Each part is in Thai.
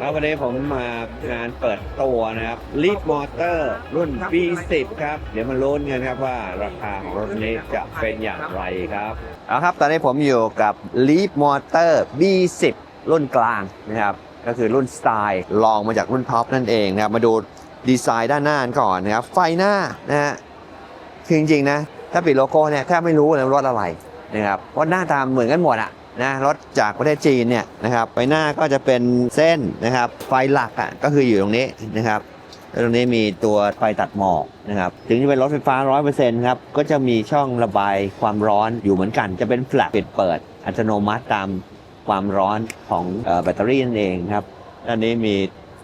ครับวันนี้ผมมางานเปิดตัวนะครับลีดมอเตอร์รุ่น B10 ครับ เดี๋ยวมาลุ้นกันครับว่าราคาของรถนี้จะเป็นอย่างไรครับเอาครับ ตอนนี้ผมอยู่กับ Leap Motor B10 รุ่นกลางนะครับ ก็คือรุ่นสไตล์ลองมาจากรุ่นท็อปนั่นเองนะครับ มาดูดีไซน์ด้านหน้ากันก่อนนะครับ ไฟหน้านะฮะคือจริงๆนะ ถ้าปิดโลโก้เนี่ยแทบไม่รู้เลยรถอะไรนะครับเพราะหน้าตาเหมือนกันหมดอะ นะรถจากประเทศจีนเนี่ยนะครับไฟหน้าก็จะเป็นเส้นนะครับไฟหลักอะก็คืออยู่ตรงนี้นะครับตรงนี้มีตัวไฟตัดหมอกนะครับถึงจะเป็นรถไฟฟ้า 100%ครับก็จะมีช่องระบายความร้อนอยู่เหมือนกัน จะเป็นแฟลชปิดเปิด อัตโนมัติตามความร้อนของแบตเตอรี่นั่นเองครับด้านนี้มี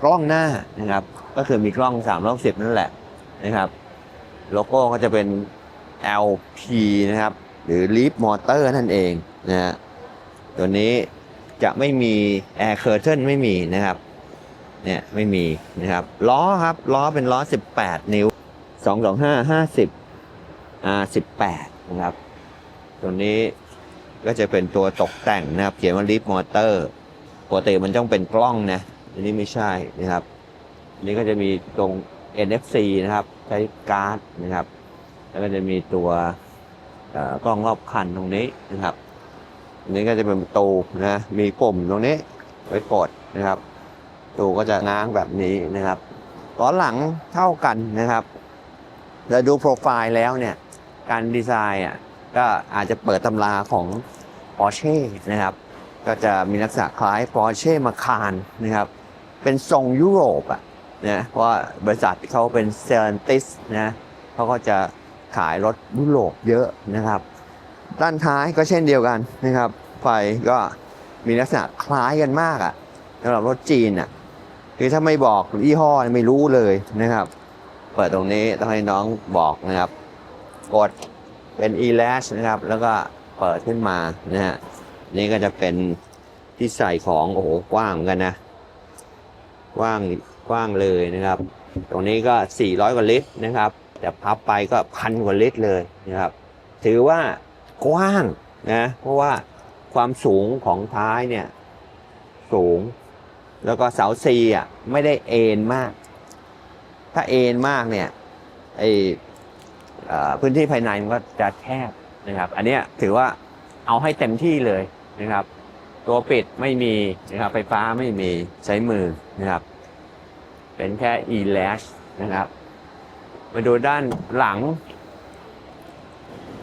กล้องหน้านะครับก็คือมีกล้อง360นั่นแหละนะครับโลโก้ก็จะเป็น LP นะครับหรือ Leap Motor นั่นเองนะฮะ ตัวนี้จะไม่มี Air Curtain ไม่มีนะครับเนี่ยไม่มีนะครับล้อครับล้อเป็นล้อ 18 นิ้ว 225 50 R18 นะครับตัวนี้ก็จะเป็นตัวตกแต่งนะครับ เขียนว่า Leap Motor ปกติมันต้องเป็นกล้องนะอันนี้ไม่ใช่นะครับอันนี้ก็จะมีตรง NFC นะครับใช้การ์ดนะครับ แล้วก็จะมีตัวกล้องรอบคันตรงนี้นะครับ อันนี้ก็จะเป็นประตูนะมีปุ่มตรงนี้ไว้กดนะครับตูก็จะง้างแบบนี้นะครับล้อหลังเท่ากันนะครับแล้วดูโปรไฟล์แล้วเนี่ย การดีไซน์อะก็อาจจะเปิดตำราของ Porsche นะครับ ก็จะมีลักษณะคล้าย Porsche Macan นะครับ เป็นทรงยุโรปอะนะเพราะบริษัทเขาเป็นเซนติสนะเขาก็จะขายรถยุโรปเยอะนะครับ ด้านท้ายก็เช่นเดียวกันนะครับ ไฟก็มีลักษณะคล้ายกันมากอะสำหรับรถจีนอะคือถ้าไม่บอกยี่ห้อไม่รู้เลยนะครับ เปิดตรงนี้ต้องให้น้องบอกนะครับ กดเป็น e l a s h นะครับ แล้วก็เปิดขึ้นมานะฮะนี่ก็จะเป็นที่ใส่ของโอ้โหกว้างเหมือนกันนะกว้างกว้างเลยนะครับ ตรงนี้ก็ 400 กว่าลิตรนะครับ แต่พับไปก็พันกว่าลิตรเลยนะครับ ถือว่า กว้างนะเพราะว่าความสูงของท้ายเนี่ยสูง แล้วก็เสาซีอะไม่ได้เอ็นมาก ถ้าเอ็นมากเนี่ยไอพื้นที่ภายในมันก็จะแคบนะครับ อันนี้ถือว่าเอาให้เต็มที่เลยนะครับ ตัวปิดไม่มีนะครับ ไฟฟ้าไม่มีใช้มือนะครับ เป็นแค่ e-lash นะครับ มาดูด้านหลัง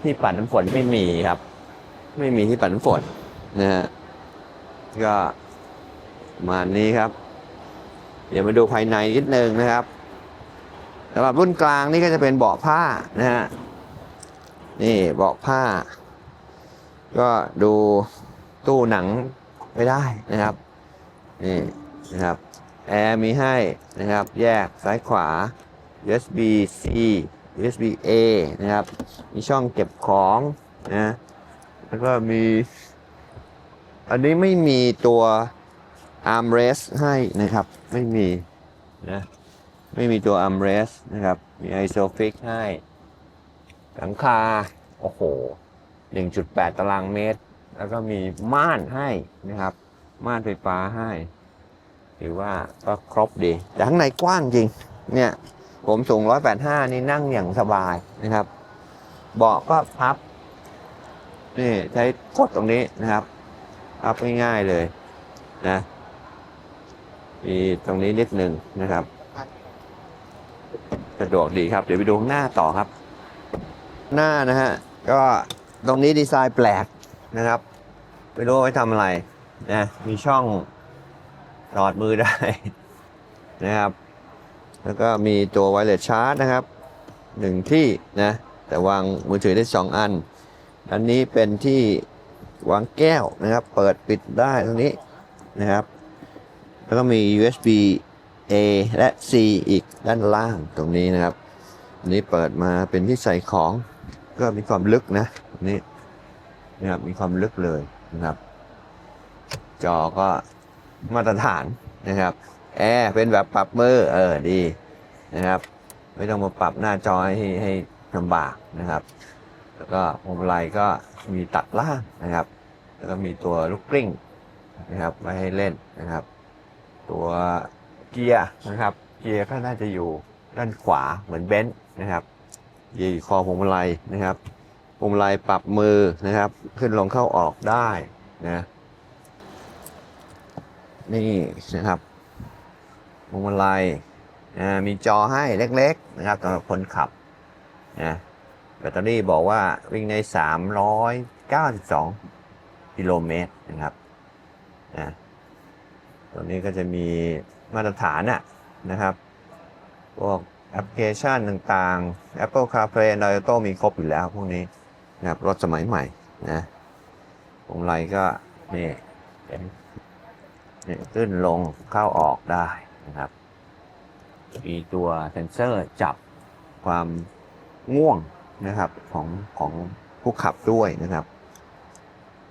ที่ปัดน้ำฝนไม่มีครับ ไม่มีที่ปัดน้ำฝนนะฮะก็มานี้ครับ เดี๋ยวมาดูภายในนิดนึงนะครับสำหรับรุ่นกลางนี่ก็จะเป็นเบาะผ้านะฮะนี่เบาะผ้า ก็ดูตู้หนังไม่ได้นะครับนี่นะครับแอร์มีให้นะครับ แยกซ้ายขวา USB C USB A นะครับ มีช่องเก็บของนะ แล้วก็มี อันนี้ไม่มีตัว armrest ให้นะครับ ไม่มีนะ ไม่มีตัว armrest นะครับ มี isofix ให้ หลังคา โอ้โห 1.8 ตารางเมตร แล้วก็มีม่านให้นะครับ ม่านไฟฟ้าให้ ถือว่าก็ครบดี แต่ข้างในกว้างจริง เนี่ย ผมสูง 185 นี่นั่งอย่างสบายนะครับ เบาะก็พับ นี่ใช้กดตรงนี้นะครับ พับง่ายๆเลยนะ มีตรงนี้นิดหนึ่งนะครับ สะดวกดีครับ เดี๋ยวไปดูหน้าต่อครับ หน้านะฮะ ก็ตรงนี้ดีไซน์แปลกนะครับ ไม่รู้ไว้ทำอะไรนะ มีช่องหลอดมือได้นะครับ แล้วก็มีตัวไวเลสชาร์จนะครับหนึ่งที่นะแต่วางมือถือได้สองอัน อันนี้เป็นที่วางแก้วนะครับ เปิดปิดได้ตรงนี้นะครับ แล้วก็มี USB A และ C อีกด้านล่างตรงนี้นะครับอันนี้เปิดมาเป็นที่ใส่ของก็มีความลึกนะนี้นะครับมีความลึกเลยนะครับ จอก็มาตรฐานนะครับ แอร์เป็นแบบปรับมือเออดีนะครับ ไม่ต้องมาปรับหน้าจอให้ให้ลำบากนะครับ แล้วก็พวงมาลัยก็มีตัดล่างนะครับ แล้วก็มีตัวลูกกลิ้งนะครับไว้ให้เล่นนะครับ ตัวเกียร์นะครับเกียร์ก็น่าจะอยู่ด้านขวาเหมือนเบนซ์นะครับเกียร์คอพวงมาลัยนะครับพวงมาลัยปรับมือนะครับ ขึ้นลงเข้าออกได้นะนี่นะครับ พวงมาลัยมีจอให้เล็กๆนะครับสำหรับคนขับนะแบตเตอรี่บอกว่าวิ่งใน392 กิโลเมตรนะครับนะตัวนี้ก็จะมีมาตรฐานนะนะครับ พวกแอปพลิเคชันต่างๆ Apple CarPlay Android Auto มีครบอยู่แล้วพวกนี้นะครับรถสมัยใหม่นะพวงมาลัยก็นี่เป็นนี่ขึ้นลงเข้าออกได้ นะครับ มีตัวเซนเซอร์จับความง่วงนะครับของของผู้ขับด้วยนะครับ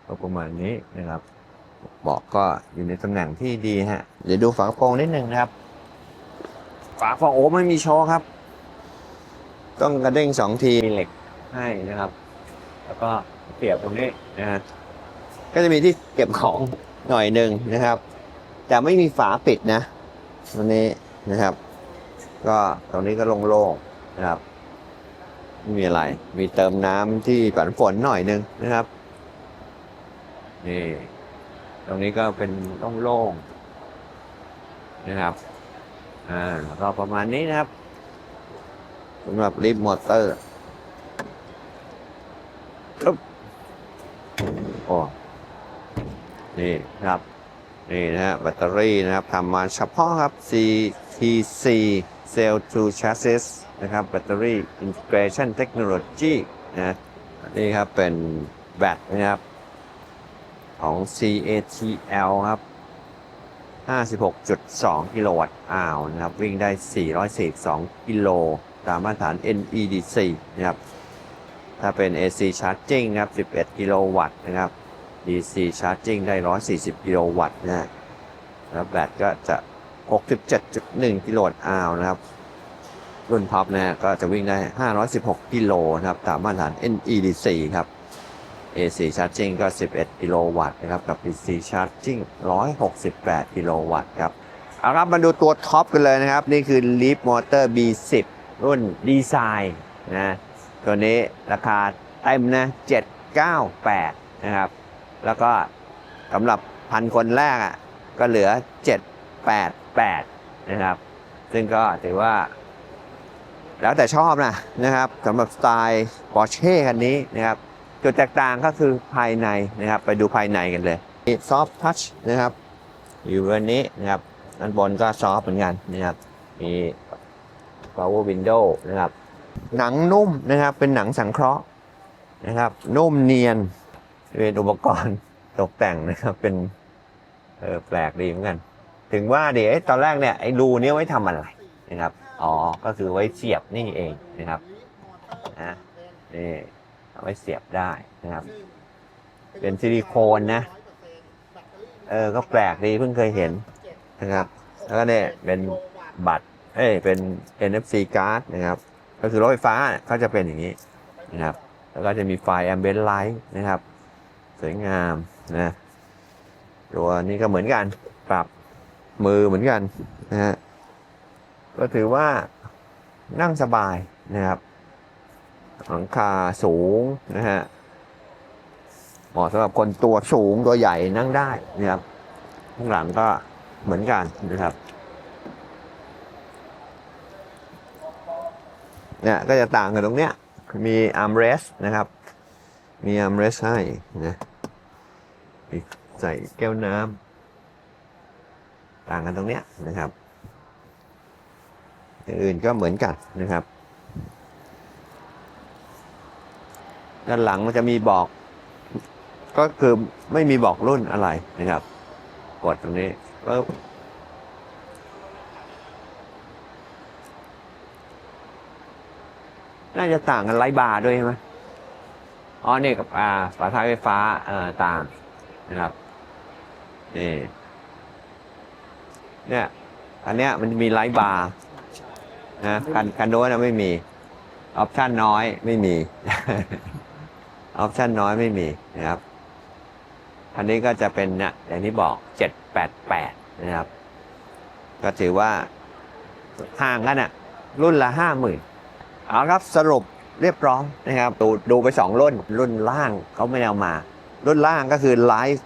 ก็ประมาณนี้นะครับเบอกก็อยู่ในตำแหน่งที่ดีฮะ เดี๋ยวดูฝากระโปรงนิดนึงนะครับ ฝากระโปรงโอ้ไม่มีโชว์ครับ ต้องกระเด้งสองทีมีเหล็กให้นะครับ แล้วก็เสียบตรงนี้นะฮะก็จะมีที่เก็บของหน่อยหนึ่งนะครับ แต่ไม่มีฝาปิดนะ ตรงนี้นะครับ ก็ตรงนี้ก็โล่งๆนะครับไม่มีอะไร มีเติมน้ำที่ปัดฝนหน่อยหนึงนะครับ นี่ ตรงนี้ก็เป็นโล่งๆนะครับ อ่าก็ประมาณนี้นะครับสำหรับลิฟต์มอเตอร์ปึ๊บโอ้นี่นะครับ นี่นะฮะแบตเตอรี่นะครับทำมาเฉพาะครับ CTC Cell to Chassis นะครับแบตเตอรี่ Integration Technology นะนี่ครับเป็นแบตนะครับของ CATL ครับ 56.2 กิโลวัตต์อาวนะครับ วิ่งได้ 442 กิโล ตามมาตรฐาน NEDC นะครับ ถ้าเป็น AC Charging นะครับ 11 กิโลวัตต์นะครับ DC Charging ได้ 140 กิโลวัตต์นะแล้วแบตก็จะ 67.1 กิโลวัตต์อาวนะครับ รุ่นท็อปนะฮะก็จะวิ่งได้ 516 กิโลนะครับ ตามมาตรฐาน NEDC ครับ AC Charging ก็ 11 กิโลวัตต์นะครับ กับ DC Charging 168 กิโลวัตต์ครับเอาครับมาดูตัวท็อปกันเลยนะครับ นี่คือ Leap Motor B10 รุ่นดีไซน์นะตัวนี้ราคาเต็มนะ798 นะครับ แล้วก็สำหรับพันคนแรกอะก็เหลือ 788 นะครับ ซึ่งก็ถือว่า แล้วแต่ชอบนะนะครับสำหรับสไตล์ Porsche คันนี้นะครับ จุดแตกต่างก็คือภายในนะครับ ไปดูภายในกันเลยมีซอฟทัชนะครับ อยู่บนนี้นะครับด้านบนก็ซอฟเหมือนกันนะครับ มี power window นะครับ หนังนุ่มนะครับ เป็นหนังสังเคราะห์นะครับ นุ่มเนียน เป็นอุปกรณ์ตกแต่งนะครับ เป็นเออแปลกดีเหมือนกัน ถึงว่าเดี๋ยวตอนแรกเนี่ยไอ้รูเนี้ยไว้ทำอะไรนะครับ อ๋อ ก็คือไว้เสียบนี่เองนะครับนะนี่เอาไว้เสียบได้นะครับ เป็นซิลิโคนนะ เออ ก็แปลกดีเพิ่งเคยเห็นนะครับ แล้วก็เนี่ยเป็นบัตร เอ้ย เป็น NFC card นะครับ ก็คือรถไฟฟ้าเนี่ยก็จะเป็นอย่างนี้นะครับ แล้วก็จะมีไฟ ambient light นะครับ สวยงามนะตัวนี้ก็เหมือนกัน ปรับมือเหมือนกันนะฮะก็ถือว่านั่งสบายนะครับหลังคาสูงนะฮะเหมาะสำหรับคนตัวสูงตัวใหญ่นั่งได้นะครับข้างหลังก็เหมือนกันนะครับเนี่ยก็จะต่างกันตรงเนี้ย มีอาร์มเรสนะครับ มีอาร์มเรสให้นะ มีใส่แก้วน้ำต่างกันตรงเนี้ยนะครับอย่างอื่นก็เหมือนกันนะครับ ด้านหลังมันจะมีบอก ก็คือไม่มีบอกรุ่นอะไรนะครับ กดตรงนี้ปึ๊บน่าจะต่างกันไรบาร์ด้วยใช่ไหมอ๋อเนี่ยกับอ่าฝาท้ายไฟฟ้าเอ่อต่าง นะครับนี่เนี่ย อันเนี้ยมันจะมีไลท์บาร์นะกันกันโน้นนะไม่มีออปชันน้อยไม่มีออปชันน้อยไม่มีนะครับอันนี้ก็จะเป็นเนี่ยอย่างที่บอก788นะครับ ก็ถือว่าห่างกันอะรุ่นละห้าหมื่นเอาครับสรุปเรียบร้อยนะครับ ดูดูไป2รุ่นรุ่นล่างเขาไม่เอามา รุ่นล่างก็คือไลฟ์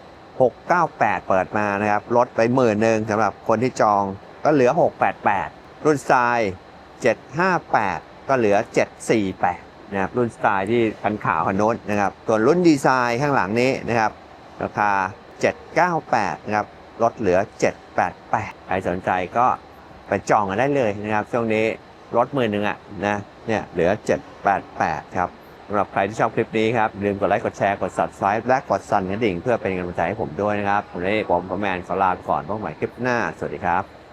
698 เปิดมานะครับลดไปหมื่นหนึ่งสำหรับคนที่จองก็เหลือ 688 รุ่นทราย758 ก็เหลือ 748นะครับรุ่นสไตล์ที่คันขาวคันโน้นนะครับส่วนรุ่นดีไซน์ข้างหลังนี้นะครับราคา 798 นะครับลดเหลือ 788 ใครสนใจก็ไปจองกันได้เลยนะครับช่วงนี้ลดหมื่นหนึ่งอะนะเนี่ยเหลือ 788 ครับ สำหรับใครที่ชอบคลิปนี้ครับอย่าลืมกดไลค์กดแชร์กด subscribe และกดสั่นกระดิ่งเพื่อเป็นกำลังใจให้ผมด้วยนะครับวันนี้ผมพอแมนขอลาก่อนพบใหม่คลิปหน้า สวัสดีครับ